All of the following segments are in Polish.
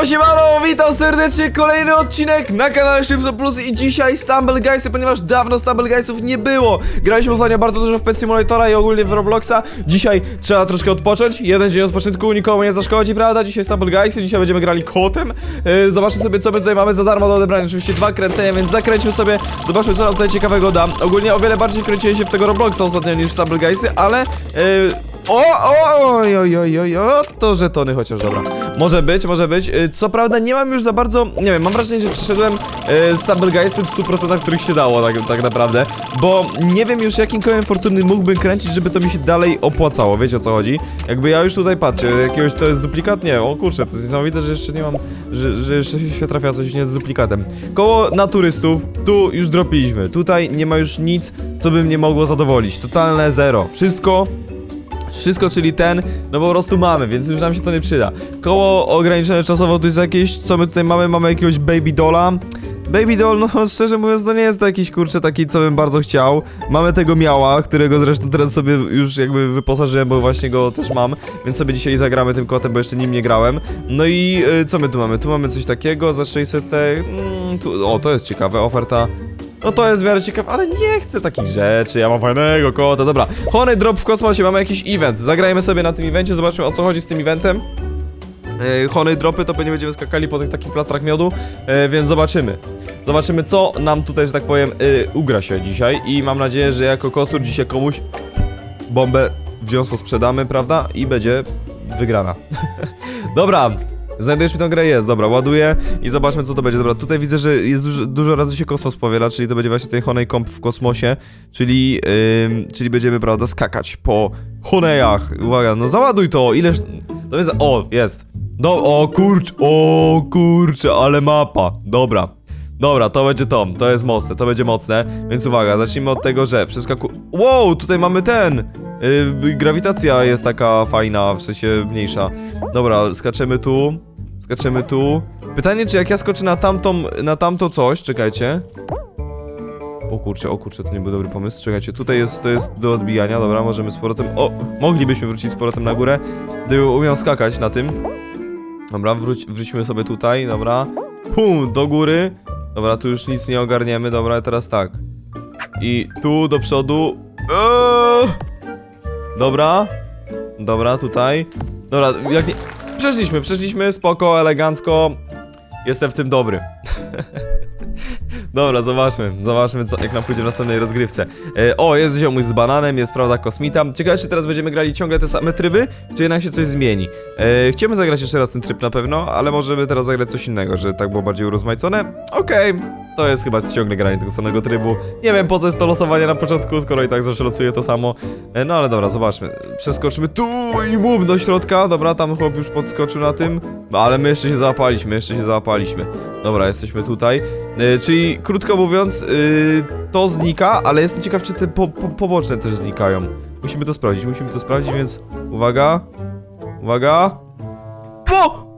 不许忘喽 witam serdecznie, kolejny odcinek na kanale Szybso Plus i dzisiaj Stumble Guysy, ponieważ dawno Stumble Guysów nie było. Graliśmy ostatnio bardzo dużo w Pet Simulatora i ogólnie w Robloxa. Dzisiaj trzeba troszkę odpocząć, jeden dzień odpoczynku nikomu nie zaszkodzi, prawda? Dzisiaj Stumble Guysy, dzisiaj będziemy grali kotem. Yy, zobaczmy sobie, co my tutaj mamy za darmo do odebrania. Oczywiście dwa kręcenia, więc zakręćmy sobie, zobaczmy, co nam tutaj ciekawego da. Ogólnie o wiele bardziej wkręciłem się w tego Robloxa ostatnio niż w Stumble Guysy, ale... Yy, o, o, oj, oj, oj, o, to żetony chociaż, dobra. Może być, może być. Y, Co prawda nie mam już za bardzo, nie wiem, mam wrażenie, że przeszedłem y, Stumble Guysy w 100% których się dało, tak, tak naprawdę. Bo nie wiem już jakim kołem fortuny mógłbym kręcić, żeby to mi się dalej opłacało, wiecie o co chodzi? Jakby ja już tutaj patrzę, jakiegoś to jest duplikat? Nie, o kurczę, to jest niesamowite, że jeszcze nie mam, że, że jeszcze się trafia coś nie z duplikatem. Koło naturystów, tu już dropiliśmy, tutaj nie ma już nic, co by mnie mogło zadowolić, totalne zero. Wszystko wszystko, czyli ten, no po prostu mamy, więc już nam się to nie przyda. Koło ograniczone czasowo tu jest jakieś, co my tutaj mamy? Mamy jakiegoś Baby Dolla. Baby Doll, no szczerze mówiąc, to nie jest jakiś kurczę taki, co bym bardzo chciał. Mamy tego miała, którego zresztą teraz sobie już jakby wyposażyłem, bo właśnie go też mam, więc sobie dzisiaj zagramy tym kotem, bo jeszcze nim nie grałem. No i y, co my tu mamy? Tu mamy coś takiego za 600. Mm, tu, o, to jest ciekawe, oferta no to jest w miarę ciekawe, ale nie chcę takich rzeczy, ja mam fajnego kota, dobra. Honey Drop w kosmosie, mamy jakiś event, zagrajmy sobie na tym evencie, zobaczmy o co chodzi z tym eventem. E, Honey Dropy to pewnie będziemy skakali po tych takich plastrach miodu, e, więc zobaczymy. Zobaczymy co nam tutaj, że tak powiem, e, ugra się dzisiaj i mam nadzieję, że jako kocur dzisiaj komuś bombę wziąsło sprzedamy, prawda? I będzie wygrana. Dobra, Znajdujesz mi tę grę? Jest, dobra, ładuję i zobaczmy co to będzie. Dobra, tutaj widzę, że jest dużo, dużo razy się kosmos powiela, czyli to będzie właśnie ten Honeycomb w kosmosie, czyli, ym, czyli będziemy, prawda, skakać po Honeyach. Uwaga, no załaduj to, ileż... To jest... O, jest. Do, o kurcz, o kurczę, ale mapa. Dobra. Dobra, to będzie to, to jest mocne, to będzie mocne, więc uwaga, zacznijmy od tego, że przeskaku... Wow, tutaj mamy ten! Yy, grawitacja jest taka fajna, w sensie mniejsza. Dobra, skaczemy tu, skaczemy tu. Pytanie, czy jak ja skoczę na tamtą, na tamto coś, czekajcie. O kurczę, o kurczę, to nie był dobry pomysł. Czekajcie, tutaj jest, to jest do odbijania, dobra, możemy z powrotem... O, moglibyśmy wrócić z powrotem na górę, gdybym umiał skakać na tym. Dobra, wróć, wróćmy sobie tutaj, dobra. Pum, do góry. Dobra, tu już nic nie ogarniemy, dobra, teraz tak. I tu do przodu. Eee! Dobra. Dobra, tutaj. Dobra, jak nie... Przeszliśmy, przeszliśmy, spoko, elegancko. Jestem w tym dobry. Dobra, zobaczmy, zobaczmy co, jak nam pójdzie w następnej rozgrywce. E, o, jest ziomuś z bananem, jest prawda kosmita. Ciekawe, czy teraz będziemy grali ciągle te same tryby, czy jednak się coś zmieni. E, chciałbym zagrać jeszcze raz ten tryb na pewno, ale możemy teraz zagrać coś innego, że tak było bardziej urozmaicone. Okej, to jest chyba ciągle granie tego samego trybu. Nie wiem po co jest to losowanie na początku, skoro i tak zawsze losuje to samo. E, no ale dobra, zobaczmy. Przeskoczymy tu i bum do środka. Dobra, tam chłop już podskoczył na tym. Ale my jeszcze się załapaliśmy, jeszcze się załapaliśmy. Dobra, jesteśmy tutaj. E, czyli krótko mówiąc, e, to znika, ale jestem ciekaw, czy te po, po, poboczne też znikają. Musimy to sprawdzić, musimy to sprawdzić, więc uwaga. Uwaga. O!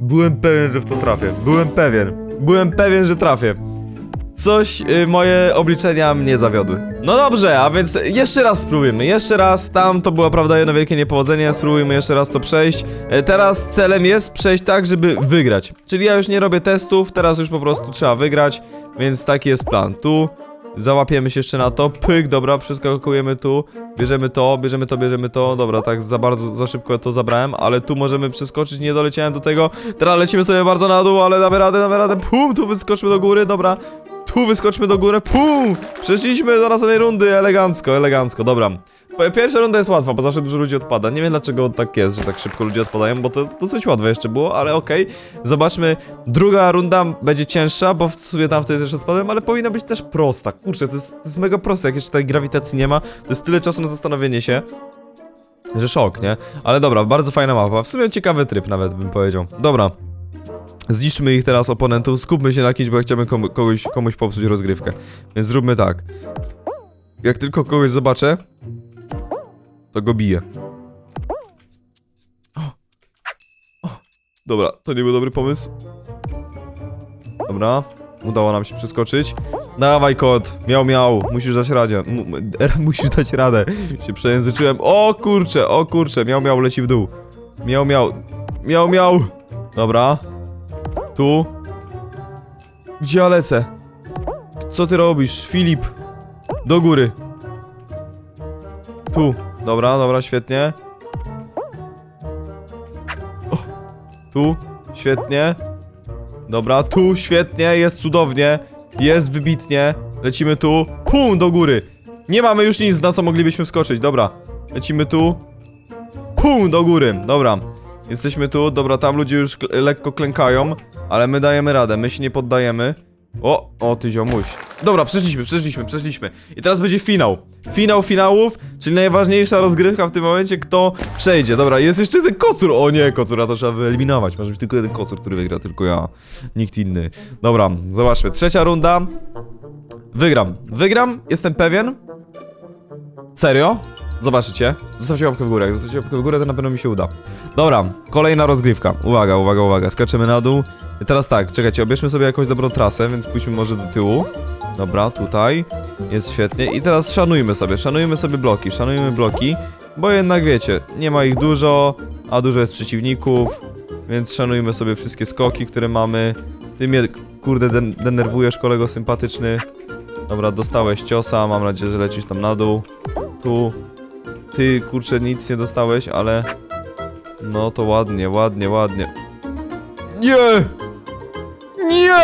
Byłem pewien, że w to trafię. Byłem pewien. Byłem pewien, że trafię. Coś y, moje obliczenia mnie zawiodły. No dobrze, a więc jeszcze raz spróbujmy. Jeszcze raz, tam to było prawda jedno wielkie niepowodzenie. Spróbujmy jeszcze raz to przejść. E, teraz celem jest przejść tak, żeby wygrać. Czyli ja już nie robię testów, teraz już po prostu trzeba wygrać. Więc taki jest plan. Tu Załapiemy się jeszcze na to, pyk, dobra, przeskakujemy tu, bierzemy to, bierzemy to, bierzemy to, dobra, tak za bardzo, za szybko to zabrałem, ale tu możemy przeskoczyć, nie doleciałem do tego, teraz lecimy sobie bardzo na dół, ale damy radę, damy radę, pum, tu wyskoczmy do góry, dobra, tu wyskoczmy do góry, pum, przeszliśmy do następnej rundy, elegancko, elegancko, dobra. Pierwsza runda jest łatwa, bo zawsze dużo ludzi odpada. Nie wiem dlaczego tak jest, że tak szybko ludzie odpadają, bo to dosyć łatwe jeszcze było, ale okej. Zobaczmy, druga runda będzie cięższa, bo w sumie tam wtedy też odpadłem, ale powinna być też prosta. Kurczę, to jest, to jest mega proste, jak jeszcze tej grawitacji nie ma, to jest tyle czasu na zastanowienie się. Że szok, nie? Ale dobra, bardzo fajna mapa. W sumie ciekawy tryb nawet bym powiedział. Dobra. Zniszczmy ich teraz oponentów, skupmy się na kimś, bo ja chciałbym komu, komuś popsuć rozgrywkę. Więc zróbmy tak. Jak tylko kogoś zobaczę, to go bije. O. O. Dobra, to nie był dobry pomysł. Dobra, udało nam się przeskoczyć. Dawaj kot, miał miał, musisz dać radę. Musisz dać radę. Się przejęzyczyłem. O kurcze, o kurcze, miał miał leci w dół. Miał, miał. Miał, miał. Dobra. Tu. Gdzie ja lecę? Co ty robisz, Filip? Do góry. Tu. Dobra, dobra, świetnie. O, tu. Świetnie. Dobra, tu, świetnie, jest cudownie. Jest wybitnie. Lecimy tu. Pum, do góry. Nie mamy już nic, na co moglibyśmy wskoczyć. Dobra. Lecimy tu. Pum, do góry. Dobra. Jesteśmy tu. Dobra, tam ludzie już lekko klękają, ale my dajemy radę, my się nie poddajemy. O, o ty ziomuś. Dobra, przeszliśmy, przeszliśmy, przeszliśmy. I teraz będzie finał. Finał finałów, czyli najważniejsza rozgrywka w tym momencie, kto przejdzie. Dobra, jest jeszcze ten kocur. O nie, kocura to trzeba wyeliminować. Może być tylko jeden kocur, który wygra, tylko ja. Nikt inny. Dobra, zobaczmy. Trzecia runda. Wygram. Wygram, jestem pewien. Serio? Zobaczycie. Zostawcie łapkę w górę. Zostawcie łapkę w górę, to na pewno mi się uda. Dobra, kolejna rozgrywka. Uwaga, uwaga, uwaga. Skaczemy na dół. I teraz tak, czekajcie, obierzmy sobie jakąś dobrą trasę, więc pójdźmy może do tyłu. Dobra, tutaj. Jest świetnie. I teraz szanujmy sobie, szanujmy sobie bloki, szanujmy bloki, bo jednak wiecie, nie ma ich dużo, a dużo jest przeciwników, więc szanujmy sobie wszystkie skoki, które mamy. Ty mnie, kurde, den denerwujesz, kolego sympatyczny. Dobra, dostałeś ciosa, mam nadzieję, że lecisz tam na dół. Tu. Ty, kurczę, nic nie dostałeś, ale... No to ładnie, ładnie, ładnie. Nie! Nie!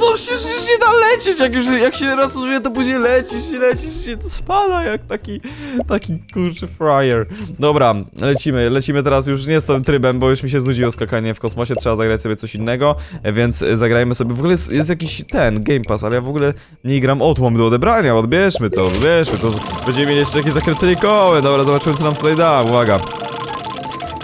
Co się, przecież nie da lecieć, jak już, jak się raz użyje, to później lecisz i lecisz się, spada jak taki, taki kurczę fryer. Dobra, lecimy, lecimy teraz już nie z tym trybem, bo już mi się znudziło skakanie w kosmosie, trzeba zagrać sobie coś innego, więc zagrajmy sobie, w ogóle jest, jest jakiś ten, Game Pass, ale ja w ogóle nie gram, o, do odebrania, odbierzmy to, odbierzmy to, będziemy mieli jeszcze jakieś zakręcenie kołem, dobra, zobaczymy co nam tutaj da, uwaga.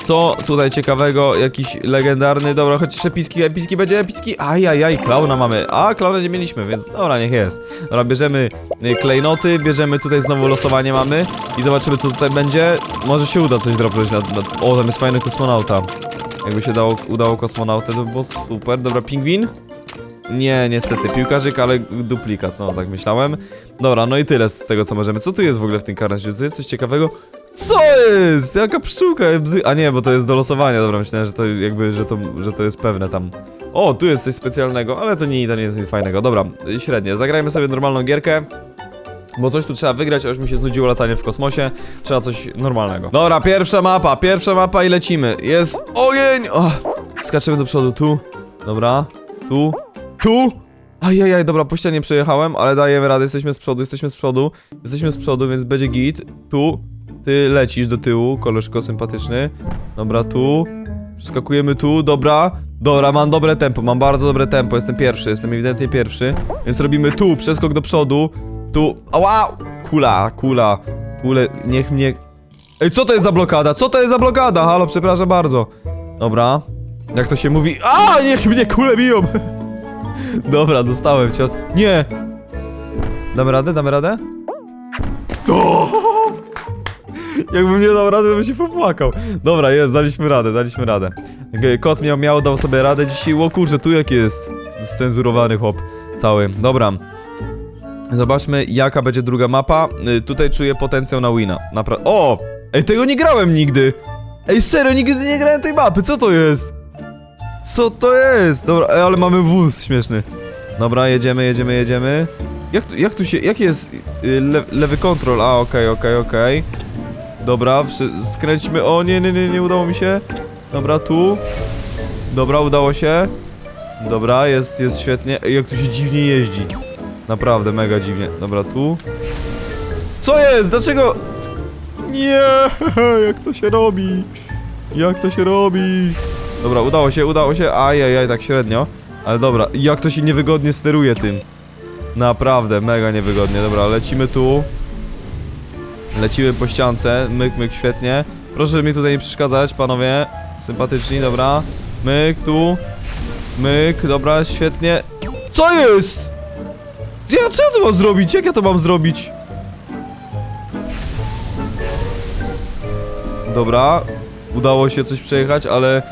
Co tutaj ciekawego? Jakiś legendarny, dobra, jeszcze epicki, epicki będzie epicki. Ajajaj, klauna mamy. A, klauna nie mieliśmy, więc dobra, niech jest. Dobra, bierzemy y, klejnoty, bierzemy tutaj znowu losowanie mamy i zobaczymy co tutaj będzie. Może się uda coś dropnąć na, na... O, tam jest fajny kosmonauta. Jakby się dało, udało kosmonautę, to by było super. Dobra, pingwin? Nie, niestety, piłkarzyk, ale duplikat, no tak myślałem. Dobra, no i tyle z tego co możemy. Co tu jest w ogóle w tym karnecie? Tu jest coś ciekawego? Co jest? Jaka pszczółka? A nie, bo to jest do losowania, dobra, myślałem, że to jakby, że to, że to jest pewne tam. O, tu jest coś specjalnego, ale to nie, to nie jest nic fajnego. Dobra, średnie. Zagrajmy sobie normalną gierkę. Bo coś tu trzeba wygrać, a już mi się znudziło latanie w kosmosie. Trzeba coś normalnego. Dobra, pierwsza mapa, pierwsza mapa i lecimy. Jest ogień! O, skaczemy do przodu, tu. Dobra, tu, tu. Ajajaj, dobra, po ścianie przejechałem, ale dajemy radę, jesteśmy z przodu, jesteśmy z przodu. Jesteśmy z przodu, więc będzie git. Tu, ty lecisz do tyłu, koleżko sympatyczny. Dobra, tu. Przeskakujemy tu, dobra. Dobra, mam dobre tempo, mam bardzo dobre tempo, jestem pierwszy, jestem ewidentnie pierwszy. Więc robimy tu, przeskok do przodu. Tu, ała! Kula, kula. Kule, niech mnie... Ej, co to jest za blokada? Co to jest za blokada? Halo, przepraszam bardzo. Dobra. Jak to się mówi? A, niech mnie kule biją! Dobra, dostałem cię. Nie! Damy radę, damy radę? O! Jakbym nie dał rady, bym się popłakał. Dobra, jest, daliśmy radę, daliśmy radę. Kot miał, miał, dał sobie radę dzisiaj. O kurczę, tu jak jest scenzurowany chłop cały. Dobra. Zobaczmy, jaka będzie druga mapa. Y, tutaj czuję potencjał na wina. Napra o! Ej, tego nie grałem nigdy! Ej, serio, nigdy nie grałem tej mapy, co to jest? Co to jest? Dobra, ej, ale mamy wóz śmieszny. Dobra, jedziemy, jedziemy, jedziemy. Jak tu, jak tu się, jaki jest y, le, lewy kontrol? A, okej, okej, okej. Dobra, skręćmy. O, nie, nie, nie, nie udało mi się. Dobra, tu. Dobra, udało się. Dobra, jest, jest świetnie. Jak tu się dziwnie jeździ. Naprawdę, mega dziwnie. Dobra, tu. Co jest? Dlaczego? Nie, jak to się robi? Jak to się robi? Dobra, udało się, udało się. Ajajaj, tak średnio. Ale dobra, jak to się niewygodnie steruje tym. Naprawdę, mega niewygodnie. Dobra, lecimy tu. Lecimy po ściance. Myk, myk, świetnie. Proszę mi tutaj nie przeszkadzać, panowie. Sympatyczni, dobra. Myk, tu. Myk, dobra, świetnie. Co jest? Ja, co ja tu mam zrobić? Jak ja to mam zrobić? Dobra, udało się coś przejechać, ale...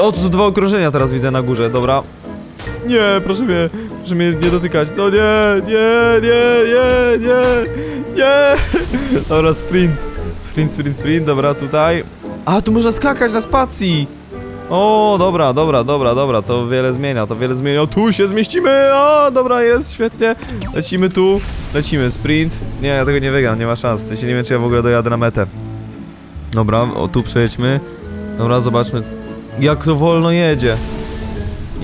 O, tu są dwa okrążenia teraz widzę na górze, dobra. Nie, proszę mnie, proszę mnie nie dotykać. No nie, nie, nie, nie, nie, nie. Dobra, sprint. Sprint, sprint, sprint, dobra, tutaj. A, tu można skakać na spacji! O, dobra, dobra, dobra, dobra, to wiele zmienia, to wiele zmienia. O, tu się zmieścimy! O, dobra, jest, świetnie. Lecimy tu, lecimy, sprint. Nie, ja tego nie wygram, nie ma szans. W sensie nie wiem, czy ja w ogóle dojadę na metę. Dobra, o, tu przejdźmy. Dobra, zobaczmy, jak to wolno jedzie.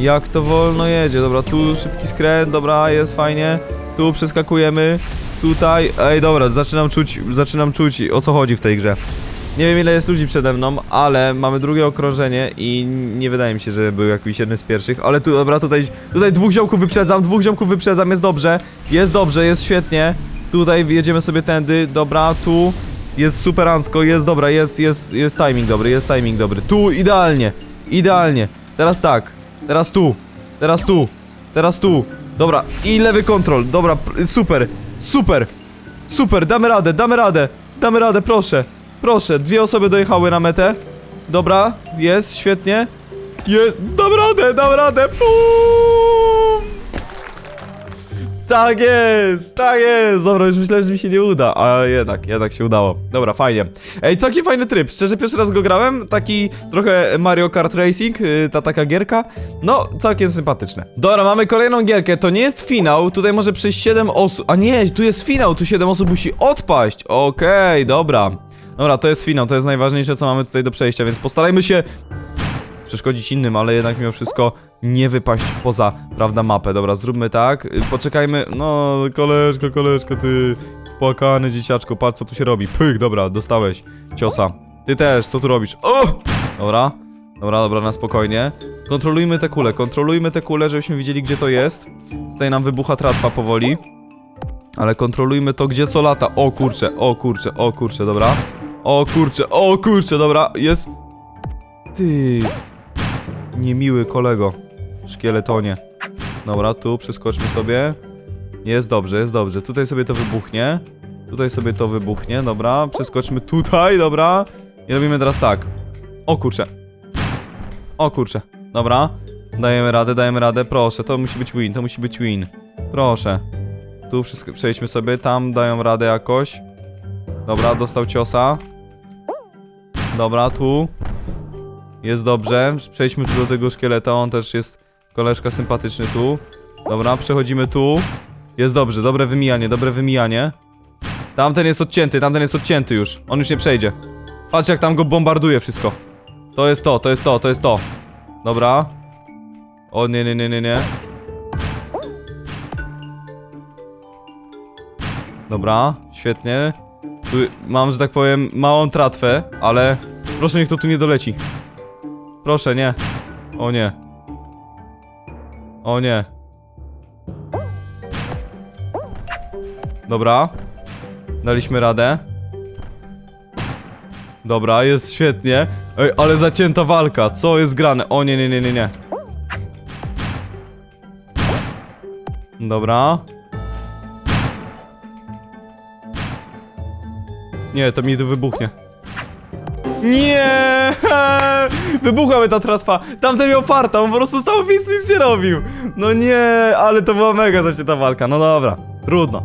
Jak to wolno jedzie. Dobra, tu szybki skręt, dobra, jest fajnie. Tu przeskakujemy. Tutaj. Ej, dobra, zaczynam czuć, zaczynam czuć o co chodzi w tej grze. Nie wiem ile jest ludzi przede mną, ale mamy drugie okrążenie i nie wydaje mi się, że był jakiś jeden z pierwszych, ale tu, dobra, tutaj, tutaj dwóch ziomków wyprzedzam, dwóch ziomków wyprzedzam, jest dobrze, jest dobrze, jest świetnie. Tutaj jedziemy sobie tędy, dobra, tu jest superancko, jest dobra, jest, jest, jest timing dobry, jest timing dobry. Tu, idealnie, idealnie. Teraz tak, teraz tu, teraz tu, teraz tu. Dobra, i lewy kontrol, dobra, super, super, super, damy radę, damy radę, damy radę, proszę. Proszę, dwie osoby dojechały na metę. Dobra, jest, świetnie. Je, dam radę, dam radę. Pum! Tak jest, tak jest. Dobra, już myślałem, że mi się nie uda, a jednak, jednak się udało. Dobra, fajnie. Ej, całkiem fajny tryb. Szczerze, pierwszy raz go grałem. Taki trochę Mario Kart Racing, yy, ta taka gierka. No, całkiem sympatyczne. Dobra, mamy kolejną gierkę. To nie jest finał. Tutaj może przyjść 7 osób. A nie, tu jest finał. Tu 7 osób musi odpaść. Okej, dobra. Dobra, to jest finał. To jest najważniejsze, co mamy tutaj do przejścia, więc postarajmy się przeszkodzić innym, ale jednak mimo wszystko nie wypaść poza, prawda, mapę. Dobra, zróbmy tak. Y, Poczekajmy. No, koleżko, koleżko, ty spłakany dzieciaczku, patrz co tu się robi. Pyk, dobra, dostałeś ciosa. Ty też, co tu robisz? O! Dobra, dobra, dobra, na spokojnie. Kontrolujmy te kule, kontrolujmy te kule, żebyśmy widzieli, gdzie to jest. Tutaj nam wybucha tratwa powoli. Ale kontrolujmy to, gdzie co lata. O kurcze, o kurcze, o kurcze, dobra. O kurcze, o kurcze, dobra, jest. Ty. Niemiły kolego. Szkieletonie. Dobra, tu przeskoczmy sobie. Jest dobrze, jest dobrze. Tutaj sobie to wybuchnie. Tutaj sobie to wybuchnie, dobra. Przeskoczmy tutaj, dobra. I robimy teraz tak. O kurczę. O kurczę. Dobra. Dajemy radę, dajemy radę. Proszę, to musi być win, to musi być win. Proszę. Tu wszystko przejdźmy sobie, tam dają radę jakoś. Dobra, dostał ciosa. Dobra, tu. Jest dobrze. Przejdźmy tu do tego szkieleta, on też jest koleżka sympatyczny tu. Dobra, przechodzimy tu. Jest dobrze, dobre wymijanie, dobre wymijanie. Tamten jest odcięty, tamten jest odcięty już. On już nie przejdzie. Patrz jak tam go bombarduje wszystko. To jest to, to jest to, to jest to. Dobra. O nie, nie, nie, nie, nie. Dobra, świetnie. Tu mam, że tak powiem, małą tratwę, ale proszę niech to tu nie doleci. Proszę, nie. O nie. O nie. Dobra. Daliśmy radę. Dobra, jest świetnie. Ej, ale zacięta walka. Co jest grane? O nie, nie, nie, nie, nie. Dobra. Nie, to mi tu wybuchnie. Nie! Wybuchłaby ta tratwa. Tamten miał farta, on po prostu stał w nic nie robił. No nie, ale to była mega zacięta walka. No dobra, trudno.